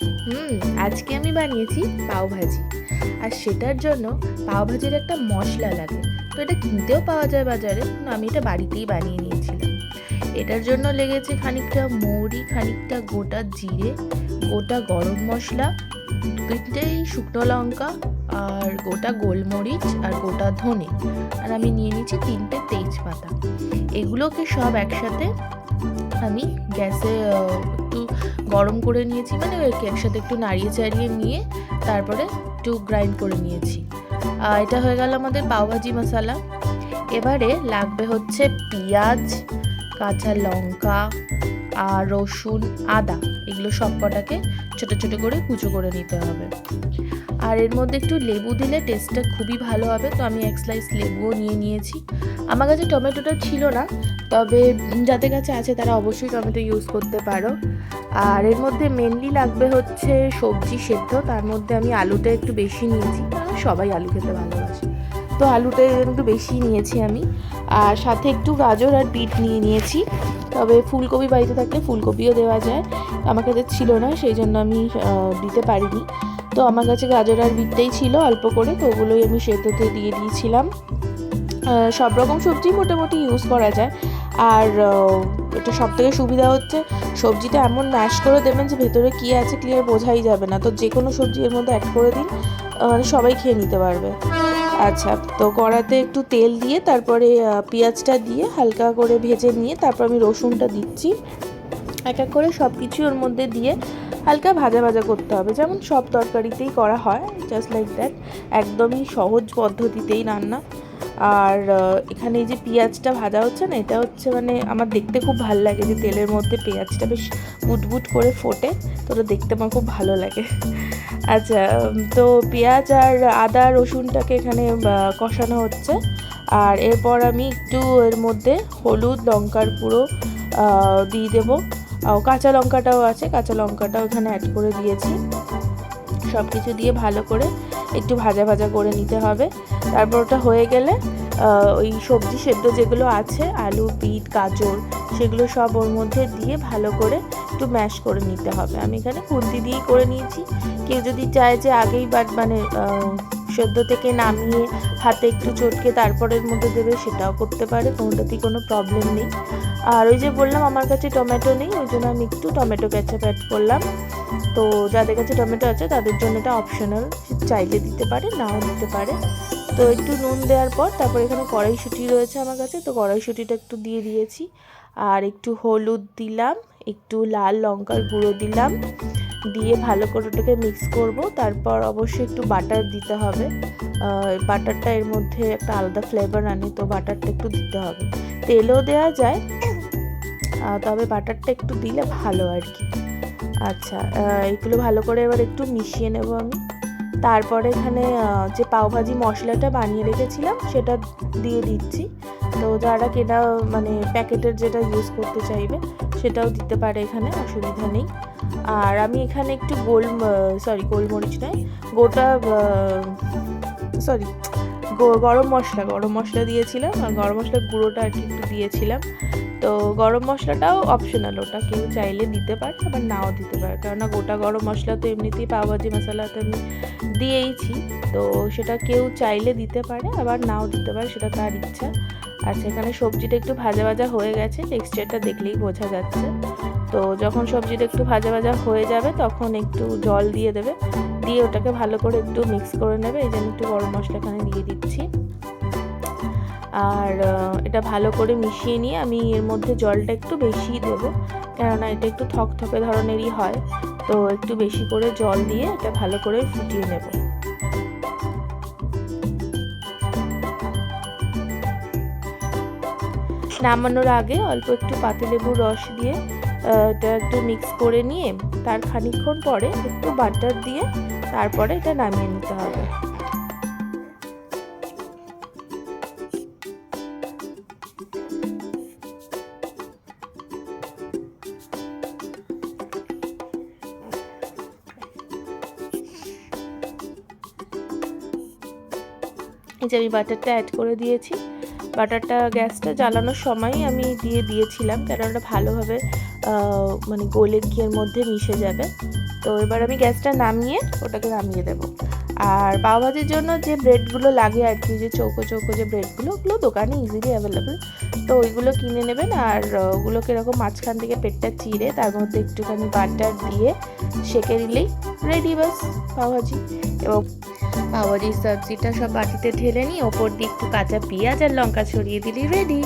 হুম, আজকে আমি বানিয়েছি পাওভাজি আর সেটার জন্য পাওভাজির একটা মশলা লাগে। তো এটা কিনতেও পাওয়া যায় বাজারে, কিন্তু আমি এটা বাড়িতেই বানিয়ে নিয়েছিলাম। এটার জন্য লেগেছে খানিকটা মৌরি, খানিকটা গোটা জিরে, গোটা গরম মশলা তিনটেই শুকনো লঙ্কা আর গোটা গোলমরিচ আর গোটা ধনে। আর আমি নিয়ে নিয়েছি তিনটে তেজপাতা। এগুলোকে সব একসাথে আমি গ্যাসে একটু গরম করে নিয়েছি মানে একসাথে একটু নাড়িয়ে চাড়িয়ে নিয়ে তারপরে একটু গ্রাইন্ড করে নিয়েছি। এটা হয়ে গেল আমাদের পাওভাজি মশলা। এবারে লাগবে হচ্ছে পেঁয়াজ, কাঁচা লঙ্কা আর রসুন, আদা। এগুলো সব কটাকে ছোটো ছোটো করে কুচো করে নিতে হবে। আর এর মধ্যে একটু লেবু দিলে টেস্টটা খুবই ভালো হবে। তো আমি এক স্লাইস লেবুও নিয়ে নিয়েছি। আমার কাছে টমেটোটা ছিল না, তবে যাদের কাছে আছে তারা অবশ্যই টমেটো ইউজ করতে পারো। আর এর মধ্যে মেনলি লাগবে হচ্ছে সবজি সেদ্ধ, তার মধ্যে আমি আলুটা একটু বেশি নিয়েছি সবাই আলু খেতে ভালোবাসে। তো আলুটা একটু বেশি নিয়েছি আমি। আর সাথে একটু গাজর আর বিট নিয়ে নিয়েছি। তবে ফুলকপি বাড়িতে থাকলে ফুলকপিও দেওয়া যায়। আমার কাছে ছিল না, সেই জন্য আমি দিতে পারিনি। তো আমার কাছে গাজর আর বিটটাই ছিল, অল্প করে, তো ওগুলোই আমি সেদ্ধতে দিয়ে দিয়েছিলাম। সব রকম সবজি মোটামুটি ইউজ করা যায়। আর এটা সব থেকে সুবিধা হচ্ছে, সবজিটা এমন ম্যাশ করে দেবেন যে ভেতরে কী আছে ক্লিয়ার বোঝাই যাবে না। তো যে কোনো সবজি এর মধ্যে অ্যাড করে দিন মানে সবাই খেয়ে নিতে পারবে। আচ্ছা তো কড়াতে একটু তেল দিয়ে, তারপরে পেঁয়াজটা দিয়ে হালকা করে ভেজে নিয়ে, তারপর আমি রসুনটা দিচ্ছি। এক এক করে সব কিছু ওর মধ্যে দিয়ে হালকা ভাজা ভাজা করতে হবে। যেমন সব তরকারিতেই করা হয় জাস্ট লাইক দ্যাট একদমই সহজ পদ্ধতিতেই রান্না। আর এখানে যে পেঁয়াজটা ভাজা হচ্ছে না, এটা হচ্ছে মানে আমার দেখতে খুব ভালো লাগে যে তেলের মধ্যে পেঁয়াজটা বেশ বুটবুট করে ফোটে। তো ওটা দেখতে আমার খুব ভালো লাগে। আচ্ছা তো পেঁয়াজ আর আদা, রসুনটাকে এখানে কষানো হচ্ছে। আর এরপর আমি একটু এর মধ্যে হলুদ, লঙ্কার গুঁড়ো দিয়ে দেবো। কাঁচা লঙ্কাটাও আছে, কাঁচা লঙ্কাটাও এখানে অ্যাড করে দিয়েছি। সব কিছু দিয়ে ভালো করে একটু ভাজা ভাজা করে নিতে হবে। তারপর ওটা হয়ে গেলে ওই সবজি সেদ্ধ যেগুলো আছে, আলু, বিট, গাজর, সেগুলো সব ওর মধ্যে দিয়ে ভালো করে একটু ম্যাশ করে নিতে হবে। আমি এখানে খুন্তি দিয়েই করে নিয়েছি। কেউ যদি চায় যে আগেই বাট মানে সেদ্ধ থেকে নামিয়ে হাতে একটু চটকে তারপরের মধ্যে দেবে সেটাও করতে পারে, কোনোটাতেই কোনো প্রবলেম নেই। আর ওই যে বললাম, আমার কাছে টমেটো নেই, ওই জন্য আমি একটু টমেটো ক্যাচাপ অ্যাড করলাম। তো যাদের কাছে টমেটো আছে, তাদের জন্য এটা অপশনাল চাইলে দিতে পারে, নাও দিতে পারে। তো একটু নুন দেওয়ার পর, তারপর এখানে কড়াইশুঁটি রয়েছে আমার কাছে, তো কড়াইশুঁটিটা একটু দিয়ে দিয়েছি। আর একটু হলুদ দিলাম, একটু লাল লঙ্কার গুঁড়ো দিলাম। দিয়ে ভালো করে ওটাকে মিক্স করব। তারপর অবশ্যই একটু বাটার দিতে হবে। বাটারটা এর মধ্যে একটা আলাদা ফ্লেভার আনে, তো বাটারটা একটু দিতে হবে। তেলও দেওয়া যায় তবে বাটারটা একটু দিলে ভালো আর কি। আচ্ছা এগুলো ভালো করে এবার একটু মিশিয়ে নেব আমি। তারপরে এখানে যে পাওভাজি মশলাটা বানিয়ে রেখেছিলাম, সেটা দিয়ে দিচ্ছি। তো যারা কেনা মানে প্যাকেটের যেটা ইউজ করতে চাইবে, সেটাও দিতে পারে এখানে, অসুবিধা নেই। আর আমি এখানে একটু গোল সরি গোলমরিচ নয়, গোটা সরি গরম মশলা গরম মশলা দিয়েছিলাম, আর গরম মশলার গুঁড়োটা আর কি একটু দিয়েছিলাম। তো গরম মশলাটাও অপশনাল ওটা কেউ চাইলে দিতে পারে আবার নাও দিতে পারে। কেননা গোটা গরম মশলা তো এমনিতেই পাওভাজি মশলা তো আমি দিয়েইছি, তো সেটা কেউ চাইলে দিতে পারে, আবার নাও দিতে পারে, সেটা তার ইচ্ছা। আচ্ছা এখানে সবজিটা একটু ভাজা ভাজা হয়ে গেছে, টেক্সচারটা দেখলেই বোঝা যাচ্ছে। তো যখন সবজিটা একটু ভাজা ভাজা হয়ে যাবে, তখন একটু জল দিয়ে দেবে, দিয়ে ওটাকে ভালো করে একটু মিক্স করে নেবে, এই জন্য একটু গরম মশলা এখানে দিয়ে দিচ্ছি। আর এটা ভালো করে মিশিয়ে নিয়ে আমি এর মধ্যে জলটা একটু বেশিই দেবো। কেননা এটা একটু থকথকে ধরনেরই হয়। তো একটু বেশি করে জল দিয়ে এটা ভালো করে ফুটিয়ে নেব। নামানোর আগে অল্প একটু পাতিলেবুর রস দিয়ে এটা একটু মিক্স করে নিয়ে তার খানিকক্ষণ পরে একটু বাটার দিয়ে তারপরে এটা নামিয়ে নিতে হবে। যে আমি বাটারটা অ্যাড করে দিয়েছি। বাটারটা গ্যাসটা জ্বালানোর সময়ই আমি দিয়ে দিয়েছিলাম কেন ওটা ভালোভাবে মানে গোলে ঘিয়ের মধ্যে মিশে যাবে। তো এবার আমি গ্যাসটা নামিয়ে ওটাকে নামিয়ে দেবো। আর পাওভাজির জন্য যে ব্রেডগুলো লাগে আর কি যে চৌকো চৌকো যে ব্রেডগুলো ওগুলো দোকানে ইজিলি অ্যাভেলেবেল তো ওইগুলো কিনে নেবেন আর আহ, ওগুলোকে এরকম মাঝখান থেকে পেটটা চিড়ে তার মধ্যে একটুখানি বাটার দিয়ে সেঁকে নিলেই রেডি বাস পাওভাজি। এবং পাওভাজির সবজিটা সব বাটিতে ঢেলে নিয়ে ওপর দিয়ে একটু কাঁচা পেঁয়াজ আর লঙ্কা ছড়িয়ে দিলেই রেডি